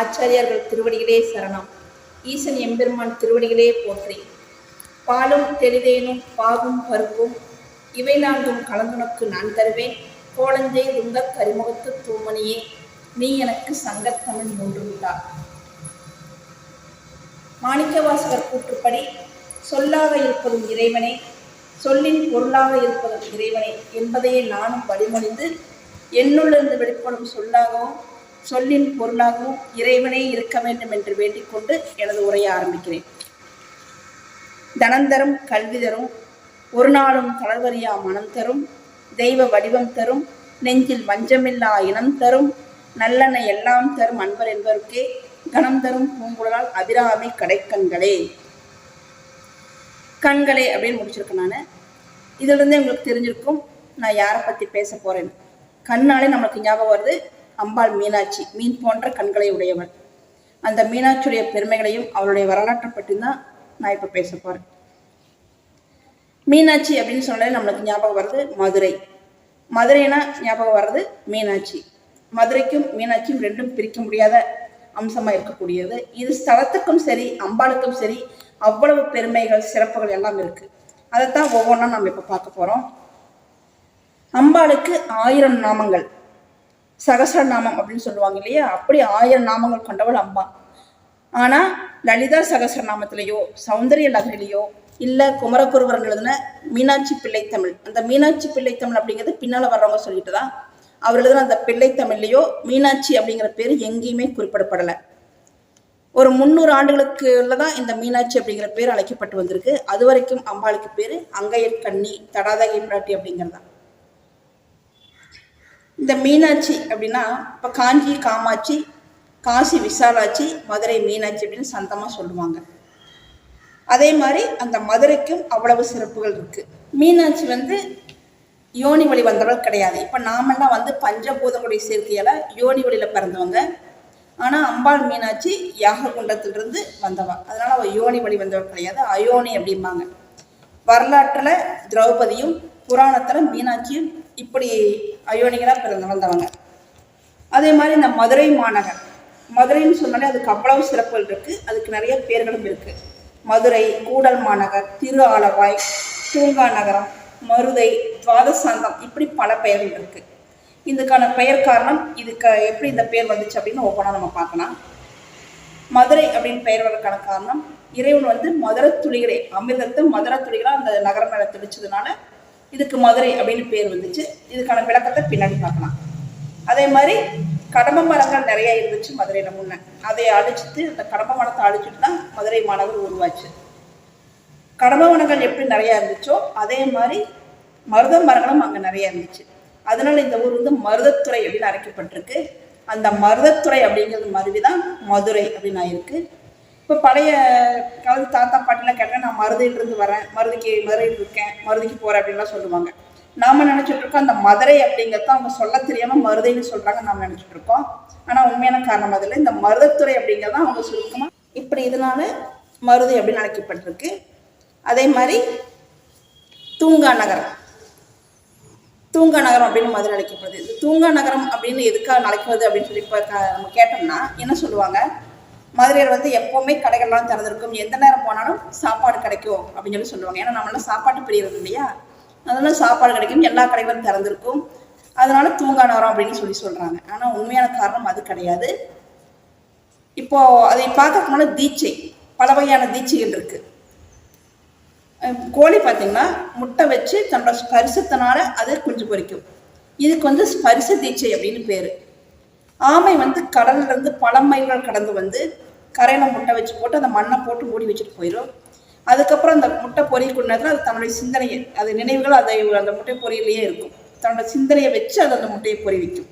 ஆச்சாரியார்கள் திருவடிகளே சரணம். ஈசன் எம்பெருமான் திருவடிகளே போற்றி. பாலும் தெளிதேனும் பாகும் பருப்பும் இவை நான்கும் கலந்துனக்கு நான் தருவேன். கோலஞ்சை துங்க கரிமுகத்து தூமணியே நீ எனக்கு சங்கத்தமிழ் மூன்று விட்டா மாணிக்கவாசகர் கூற்றுப்படி சொல்லாக இருப்பதும் இறைவனே சொல்லின் பொருளாக இருப்பதும் இறைவனே என்பதையே நானும் வழிமொழிந்து என்னுள்ளிருந்து வெளிப்படும் சொல்லாகவும் சொல்லின் பொருளாகவும் இறைவனே இருக்க வேண்டும் என்று வேண்டிக் கொண்டு எனது உரையை ஆரம்பிக்கிறேன். தனந்தரும் கல்வி தரும் ஒரு நாளும் தளர்வறியா மனம் தரும் தெய்வ வடிவம் தரும் நெஞ்சில் வஞ்சமில்லா இனம் தரும் நல்லெண்ண எல்லாம் தரும் அன்பர் என்பவருக்கே கணம் தரும் பூங்குழலால் அபிராமி கடைக்கண்களே. கண்களே அப்படின்னு முடிச்சிருக்கேன் நான். இதிலிருந்தே உங்களுக்கு தெரிஞ்சிருக்கும் நான் யாரை பற்றி பேச போகிறேன்னு கண்ணாலே நம்மளுக்கு ஞாபகம் வருது. அம்பாள் மீனாட்சி மீன் போன்ற கண்களை உடையவள். அந்த மீனாட்சியுடைய பெருமைகளையும் அவளுடைய வரலாற்றை பற்றி தான் நான் இப்போ பேச போகிறேன் மீனாட்சி அப்படின்னு சொன்னாலே நம்மளுக்கு ஞாபகம் வர்றது மதுரை. மதுரைனா ஞாபகம் வர்றது மீனாட்சி. மதுரைக்கும் மீனாட்சியும் ரெண்டும் பிரிக்க முடியாத அம்சமாக இருக்கக்கூடியது. இது ஸ்தலத்துக்கும் சரி அம்பாளுக்கும் சரி அவ்வளவு பெருமைகள் சிறப்புகள் எல்லாம் இருக்கு. அதைத்தான் ஒவ்வொன்றா நம்ம இப்போ பார்க்க போகிறோம் அம்பாளுக்கு ஆயிரம் நாமங்கள். சகசரநாமம் அப்படின்னு சொல்லுவாங்க இல்லையா? அப்படி ஆயிரம் நாமங்கள் கொண்டவள் அம்பா ஆனால் லலிதா சகசரநாமத்திலேயோ சௌந்தரிய நகரிலேயோ இல்லை குமரகுருவரன் எழுதின மீனாட்சி பிள்ளைத்தமிழ் அந்த மீனாட்சி பிள்ளைத்தமிழ் அப்படிங்கிறது பின்னால் வர்றவங்க சொல்லிட்டு தான் அவர் எழுதின அந்த பிள்ளைத்தமிழ்லையோ மீனாட்சி அப்படிங்கிற பேர் எங்கேயுமே குறிப்பிடப்படலை. ஒரு முந்நூறு ஆண்டுகளுக்கு தான் இந்த மீனாட்சி அப்படிங்கிற பேர் அழைக்கப்பட்டு வந்திருக்கு. அது வரைக்கும் அம்பாளுக்கு பேர் அங்கையர் கண்ணி தடாதகை பிராட்டி அப்படிங்கிறது. தான் இந்த மீனாட்சி அப்படின்னா இப்போ காஞ்சி காமாட்சி காசி விசாலாட்சி மதுரை மீனாட்சி அப்படின்னு சந்தமாக சொல்லுவாங்க. அதே மாதிரி அந்த மதுரைக்கும் அவ்வளவு சிறப்புகள் இருக்குது மீனாட்சி வந்து யோனி வழி வந்தவர்கள் கிடையாது. இப்போ நாமெல்லாம் வந்து பஞ்சபூதங்களுடைய சேர்க்கையால் யோனி வழியில் பிறந்தவங்க. ஆனால் அம்பாள் மீனாட்சி யாககுண்டத்திலிருந்து வந்தவள் அதனால் அவள் யோனி வழி வந்தவள் கிடையாது. அயோனி அப்படிம்பாங்க. வரலாற்றில் திரௌபதியும் புராணத்தில் மீனாட்சியும் இப்படி அயோனிகளாக பிறந்து வந்தவங்க அதே மாதிரி இந்த மதுரை மாநகர். மதுரைன்னு சொன்னாலே அதுக்கு அவ்வளவு சிறப்புகள் இருக்குது அதுக்கு நிறைய பேர்களும் இருக்குது மதுரை கூடல் மாநகர் திரு ஆலவாய் தூங்கா நகரம் மருதை துவாதசாந்தம் இப்படி பல பெயர்கள் இருக்குது இதுக்கான பெயர் காரணம் இதுக்கு எப்படி இந்த பெயர் வந்துச்சு அப்படின்னு ஒவ்வொன்றா நம்ம பார்க்கலாம். மதுரை அப்படின்னு பெயர் வரக்கான காரணம் இறைவன் வந்து மதுரை துளிகளே அமிர்தத்தை மதுரை துளிகளாக அந்த நகரம் மேலே தெளிச்சதுனால இதுக்கு மதுரை அப்படின்னு பேர் வந்துச்சு. இதுக்கான விளக்கத்தை பின்னாடி பார்க்கலாம். அதே மாதிரி கடம்ப மரங்கள் நிறைய இருந்துச்சு மதுரையில் முன்ன. அதை அழிச்சிட்டு அந்த கடம்ப மரத்தை அழிச்சிட்டு தான் மதுரை மாநகர் உருவாச்சு. கடம்ப மரங்கள் எப்படி நிறையா இருந்துச்சோ அதே மாதிரி மருத மரங்களும் அங்கே நிறைய இருந்துச்சு. அதனால இந்த ஊர் வந்து மருதத்துறை அப்படின்னு அழைக்கப்பட்டிருக்கு. அந்த மருதத்துறை அப்படிங்கிறது மருவி தான் மதுரை அப்படின்னு ஆயிருக்கு. இப்போ பழைய காலத்து தாத்தா பாட்டிலாம் கேட்டால் நான் மருதையிலிருந்து வரேன். மருதிக்கு மதுரையில் இருக்கேன். மருதிக்கு போகிறேன் அப்படின்லாம் சொல்லுவாங்க. நாம் நினச்சிட்டு இருக்கோம் அந்த மதுரை அப்படிங்கிறத அவங்க சொல்ல தெரியாமல் மருதைன்னு சொல்கிறாங்க நாம் நினச்சிட்ருக்கோம் இருக்கோம். உண்மையான காரணம் அதில் இந்த மருதத்துறை அப்படிங்கிறத அவங்க சுருக்கமாக இப்படி இதனால மருதை அப்படின்னு அழைக்கப்பட்டிருக்கு. அதே மாதிரி தூங்கா நகரம். தூங்கா நகரம் அப்படின்னு மதுரை அழைக்கப்படுது. இந்த தூங்கா நகரம் அப்படின்னு எதுக்காக அழைக்கிறது அப்படின்னு சொல்லி இப்போ நம்ம கேட்டோம்னா என்ன சொல்லுவாங்க? மதுரையில் வந்து எப்போவுமே கடைகள்லாம் திறந்திருக்கும். எந்த நேரம் போனாலும் சாப்பாடு கிடைக்கும் அப்படின்னு சொல்லி சொல்லுவாங்க. ஏன்னா நம்மளாம் சாப்பாட்டு பிரியறது இல்லையா? அதனால சாப்பாடு கிடைக்கும். எல்லா கடைகளும் திறந்திருக்கும். அதனால தூங்கா நகரம் அப்படின்னு சொல்லி சொல்றாங்க. ஆனா உண்மையான காரணம் அது கிடையாது. இப்போ அதை பார்க்கறதுனால தீட்சை. பல வகையான தீட்சைகள் இருக்கு. கோழி பார்த்தீங்கன்னா முட்டை வச்சு தன்னோட ஸ்பரிசத்தினால அது குஞ்சு பொரிக்கும் இதுக்கு வந்து ஸ்பரிச தீட்சை அப்படின்னு பேரு. ஆமை வந்து கடல்ல இருந்து பல மைல்கள் கடந்து வந்து கரையில முட்டை வச்சு போட்டு அந்த மண்ணை போட்டு மூடி வச்சுட்டு போயிடும் அதுக்கப்புறம் அந்த முட்டை பொரியக்கூடிய நேரத்தில் அது தன்னுடைய சிந்தனையை அது நினைவுகள் அதை அந்த முட்டை பொரியலையே இருக்கும். தன்னோட சிந்தனையை வச்சு அது அந்த முட்டையை பொறி வைக்கும்.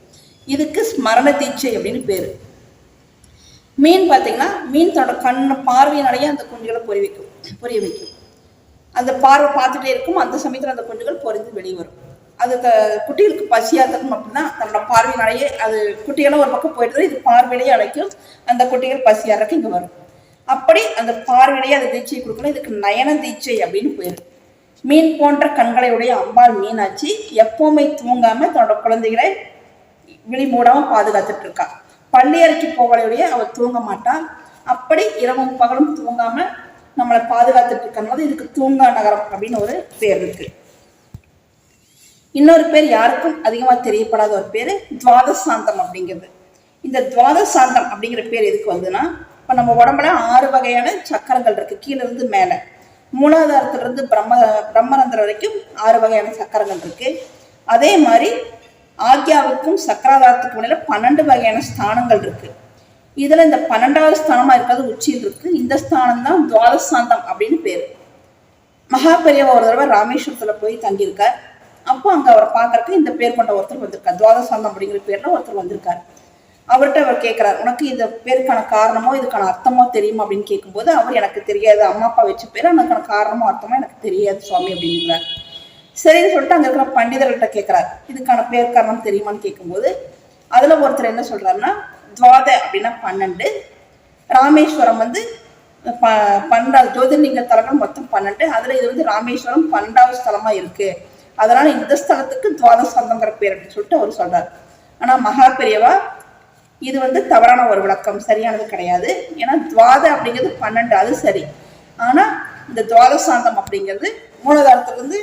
இதுக்கு ஸ்மரண தீட்சை அப்படின்னு பேர். மீன் பார்த்தீங்கன்னா மீன் தன்னோட கண் பார்வையினாலேயே அந்த குஞ்சுகளை பொறி வைக்கும் பொரிய வைக்கும். அந்த பார்வை பார்த்துட்டே இருக்கும். அந்த சமயத்தில் அந்த குஞ்சுகள் பொறிந்து வெளியே வரும். அது த குட்டிகளுக்கு பசியாத்தணும் அப்படின்னா தன்னோட பார்வையினாலேயே அது குட்டிகளும் ஒரு பக்கம் போயிட்டு இது பார்வையிலேயே அழைக்கும் அந்த குட்டிகள் பசியாறக்கு இங்கே வரும். அப்படி அந்த பார்வையிலேயே அந்த தீட்சையை கொடுக்கணும். இதுக்கு நயன தீட்சை அப்படின்னு பேர். மீன் போன்ற கண்களை உடைய அம்பாள் மீனாட்சி எப்பவுமே தூங்காம தன்னோட குழந்தைகளை விழி மூடாம பாதுகாத்துட்டு இருக்கா. பள்ளியறைக்கு போகலையுடைய அவள் தூங்க மாட்டாள் அப்படி இரவும் பகலும் தூங்காம நம்மளை பாதுகாத்துட்டு இருக்கனால இதுக்கு தூங்கா நகரம் அப்படின்னு ஒரு பேர் இருக்குது இன்னொரு பேர் யாருக்கும் அதிகமாக தெரியப்படாத ஒரு பேர் துவாதசாந்தம் அப்படிங்கிறது. இந்த துவாதசாந்தம் அப்படிங்கிற பேர் எதுக்கு வந்துன்னா இப்போ நம்ம உடம்புல ஆறு வகையான சக்கரங்கள் இருக்கு. கீழேருந்து இருந்து மேல. இருந்து பிரம்ம பிரம்மரந்திரம் வரைக்கும் ஆறு வகையான சக்கரங்கள் இருக்கு. அதே மாதிரி ஆக்யாவுக்கும் சக்கராதாரத்துக்கு இடையில பன்னெண்டு வகையான ஸ்தானங்கள் இருக்கு. இதுல இந்த பன்னெண்டாவது ஸ்தானமா இருக்கிறது உச்சியில் இருக்கு. இந்த ஸ்தானம் தான் துவாதசாந்தம் அப்படின்னு பேர். மகாபெரியவா ஒரு தடவை ராமேஸ்வரத்துல போய் தங்கியிருக்கார். அப்போ அங்கே அவரை பார்க்கறக்கு இந்த பேர் கொண்ட ஒருத்தர் வந்திருக்கார். துவாதசாந்தம் அப்படிங்கிற பேரில் ஒருத்தர் வந்திருக்கார். அவர்கிட்ட அவர் கேட்குறாரு உனக்கு இந்த பேருக்கான காரணமோ இதுக்கான அர்த்தமோ தெரியுமா? அப்படின்னு கேட்கும்போது அவர் எனக்கு தெரியாது. அம்மா அப்பா வச்ச பேர் அதுக்கான காரணமோ அர்த்தமோ எனக்கு தெரியாது சுவாமி அப்படிங்கிறார் சரின்னு சொல்லிட்டு அங்கே இருக்கிற பண்டிதர்கள்ட்ட கேட்குறாரு இதுக்கான பேர் காரணம் தெரியுமான்னு? கேட்கும்போது அதில் ஒருத்தர் என்ன சொல்கிறாருன்னா துவாத அப்படின்னா பன்னெண்டு ராமேஸ்வரம் வந்து ப பன்னெண்டாவது ஜோதிர்லிங்க தலங்கள் மொத்தம் பன்னெண்டு அதில் இது வந்து ராமேஸ்வரம் பன்னெண்டாவது ஸ்தலமாக இருக்குது அதனால இந்த ஸ்தலத்துக்கு துவாதசந்தங்கிற பேர் அப்படின்னு சொல்லிட்டு அவர் சொல்றார். ஆனா மகா பெரியவா இது வந்து தவறான ஒரு விளக்கம் சரியானது கிடையாது. ஏன்னா துவாத அப்படிங்கிறது பன்னெண்டு அது சரி. ஆனா இந்த துவாதசாந்தம் அப்படிங்கிறது மூலாதாரத்துலேருந்து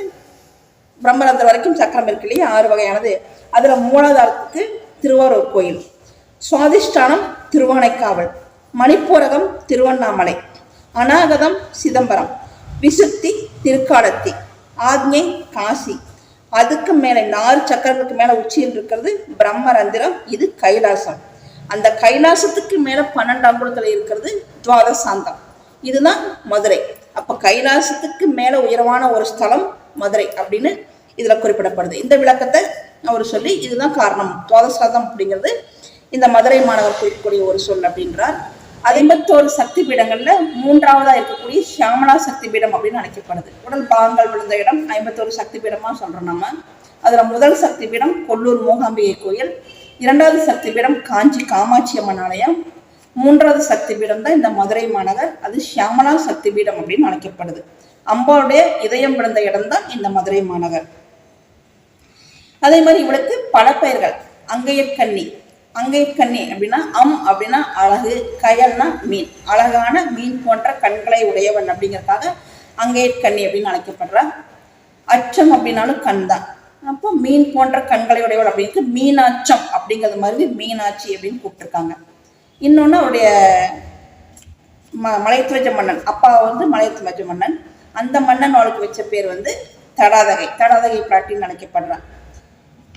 பிரம்மரந்தர் வரைக்கும் சக்கரம் இருக்கு இல்லையா? ஆறு வகையானது. அதுல மூலாதாரத்துக்கு திருவாரூர் கோயில். சுவாதிஷ்டானம் திருவானைக்காவல். மணிப்பூரகம் திருவண்ணாமலை. அநாகதம் சிதம்பரம். விசுத்தி திருக்காலத்தி ஆக்ஞை காசி. அதுக்கு மேலே நாலு சக்கரங்களுக்கு மேலே உச்சியில் இருக்கிறது பிரம்மரந்திரம் இது கைலாசம். அந்த கைலாசத்துக்கு மேலே பன்னெண்டாம் அங்குலத்தில் இருக்கிறது துவாதசாந்தம். இதுதான் மதுரை. அப்போ கைலாசத்துக்கு மேலே உயரமான ஒரு ஸ்தலம் மதுரை அப்படின்னு இதில் குறிப்பிடப்படுது. இந்த விளக்கத்தை அவர் சொல்லி இதுதான் காரணம். துவாதசாந்தம் அப்படிங்கிறது இந்த மதுரை மாணவர் குறிக்கக்கூடிய ஒரு சொல் அப்படின்றார். ஐம்பத்தோரு சக்தி பீடங்கள்ல மூன்றாவதா இருக்கக்கூடிய சியாமலா சக்தி பீடம் அப்படின்னு அழைக்கப்படுது. உடல் பாகங்கள் விழுந்த இடம் ஐம்பத்தோரு சக்தி பீடமா சொல்றோம் நம்ம அதுல முதல் சக்தி பீடம் கொல்லூர் மூகாம்பிகை கோயில் இரண்டாவது சக்தி பீடம் காஞ்சி காமாட்சி அம்மன் ஆலயம் மூன்றாவது சக்தி பீடம் தான் இந்த மதுரை மாநகர். அது சியாமலா சக்தி பீடம் அப்படின்னு அழைக்கப்படுது. அம்பாவுடைய இதயம் விழுந்த இடம் தான் இந்த மதுரை மாநகர். அதே மாதிரி இவளுக்கு பல பெயர்கள். அங்கை கண்ணி அப்படின்னா அம் அப்படின்னா அழகு கயல்னா மீன். அழகான மீன் போன்ற கண்களை உடையவன் அப்படிங்கறதுக்காக கண்ணி அப்படின்னு அழைக்கப்படுறார். அச்சம் அப்படின்னாலும் கண் தான். அப்போ மீன் போன்ற கண்களை உடையவள் அப்படின்னு மீனாச்சம் அப்படிங்கிறது மாதிரி மீனாட்சி அப்படின்னு கூப்பிட்டுருக்காங்க. இன்னொன்று அவருடைய ம மலையத்துவஜ மன்னன். அப்பா வந்து மலையத்துவஜ மன்னன். அந்த மன்னன் அவளுக்கு வச்ச பேர் வந்து தடாதகை. தடாதகை பிராட்டின்னு அழைக்கப்படுறான்.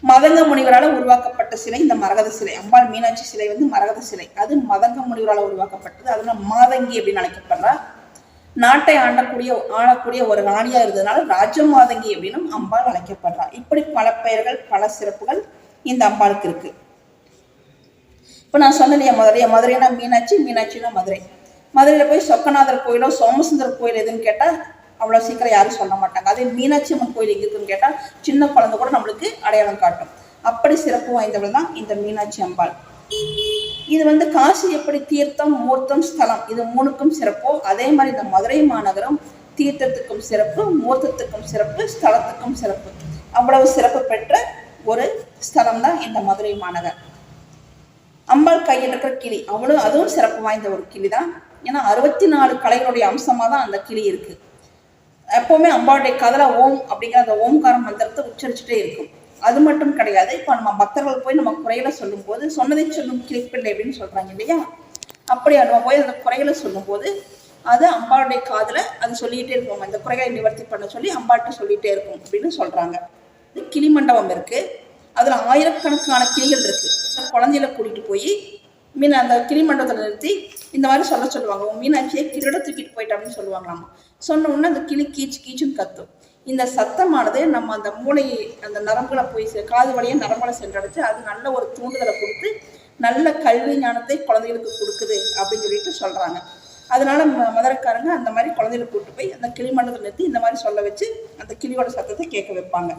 மதங்க முனிவரால் உருவாக்கப்பட்ட சிலை இந்த மரகத சிலை. அம்பாள் மீனாட்சி சிலை வந்து மரகத சிலை. அது மதங்க முனிவரால் உருவாக்கப்பட்டது. அதனால மாதங்கி அப்படின்னு அழைக்கப்படுறா. நாட்டை ஆண்டக்கூடிய ஆளக்கூடிய ஒரு ராணியா இருந்ததுனால ராஜமாதங்கி அப்படின்னும் அம்பாள் அழைக்கப்படுறா. இப்படி பல பெயர்கள் பல சிறப்புகள் இந்த அம்பாளுக்கு இருக்கு. இப்போ நான் சொன்னேன் இல்லையா மதுரை மதுரைனா மீனாட்சி மீனாட்சினா மதுரை. மதுரையில் போய் சொக்கநாதர் கோயிலோ சோமசுந்தர் கோயில் எதுன்னு கேட்டால் அவ்வளோ சீக்கிரம் யாரும் சொல்ல மாட்டாங்க. அதே மீனாட்சி அம்மன் கோயில் எங்க இருக்குன்னு கேட்டால் சின்ன குழந்தை கூட நம்மளுக்கு அடையாளம் காட்டும். அப்படி சிறப்பு வாய்ந்தவள் தான் இந்த மீனாட்சி அம்பாள். இது வந்து காசி எப்படி தீர்த்தம் மூர்த்தம் ஸ்தலம் இது மூணுக்கும் சிறப்போ. அதே மாதிரி இந்த மதுரை மாநகரம் தீர்த்தத்துக்கும் சிறப்பு மூர்த்தத்துக்கும் சிறப்பு ஸ்தலத்துக்கும் சிறப்பு. அவ்வளவு சிறப்பு பெற்ற ஒரு ஸ்தலம் தான் இந்த மதுரை மாநகர். அம்பாள் கையில் இருக்கிற கிளி அவ்வளவு அதுவும் சிறப்பு வாய்ந்த ஒரு கிளி தான். ஏன்னா அறுபத்தி நாலு கலைகளுடைய அம்சமா தான் அந்த கிளி இருக்கு. எப்பவுமே அம்பாளுடைய கதல ஓம் அப்படிங்கிற அந்த ஓம்கார மந்திரத்தை உச்சரிச்சுட்டே இருக்கும். அது மட்டும் கிடையாது. இப்போ நம்ம பக்தர்கள் போய் நம்ம குறையில சொல்லும்போது சொன்னதை சொல்லும் கிளிப்பிள்ளை அப்படின்னு சொல்கிறாங்க இல்லையா? அப்படி நம்ம போய் அந்த குறைகளை சொல்லும்போது அது அம்பாளுடைய காதில் அது சொல்லிகிட்டே இருக்கும். அந்த குறைகளை நிவர்த்தி பண்ண சொல்லி அம்பாட்ட சொல்லிகிட்டே இருக்கும் அப்படின்னு சொல்கிறாங்க இது கிளி மண்டபம் இருக்குது அதில் ஆயிரக்கணக்கான கிளிகள் இருக்குது குழந்தையில கூட்டிகிட்டு போய் மீன் அந்த கிளி மண்டபத்தில் நிறுத்தி இந்த மாதிரி சொல்ல சொல்லுவாங்க. மீனாட்சியை கிளியோட தூக்கிட்டு போயிட்டாங்கன்னு அப்படின்னு சொல்லுவாங்களாமா? சொன்ன உடனே அந்த கிளி கீச்சு கீச்சுன்னு கத்தும். இந்த சத்தமானது நம்ம அந்த மூளையை அந்த நரம்புகளை போய் காது வழியாக நரம்புகளை சென்றடைச்சு அது நல்ல ஒரு தூண்டுதலை கொடுத்து நல்ல கல்வி ஞானத்தை குழந்தைகளுக்கு கொடுக்குது அப்படின்னு சொல்லிட்டு சொல்கிறாங்க அதனால ம- மதுரைக்காரங்க அந்த மாதிரி குழந்தைகளை கூட்டு போய் அந்த கிளி நிறுத்தி இந்த மாதிரி சொல்ல வச்சு அந்த கிளியோட சத்தத்தை கேட்க வைப்பாங்க.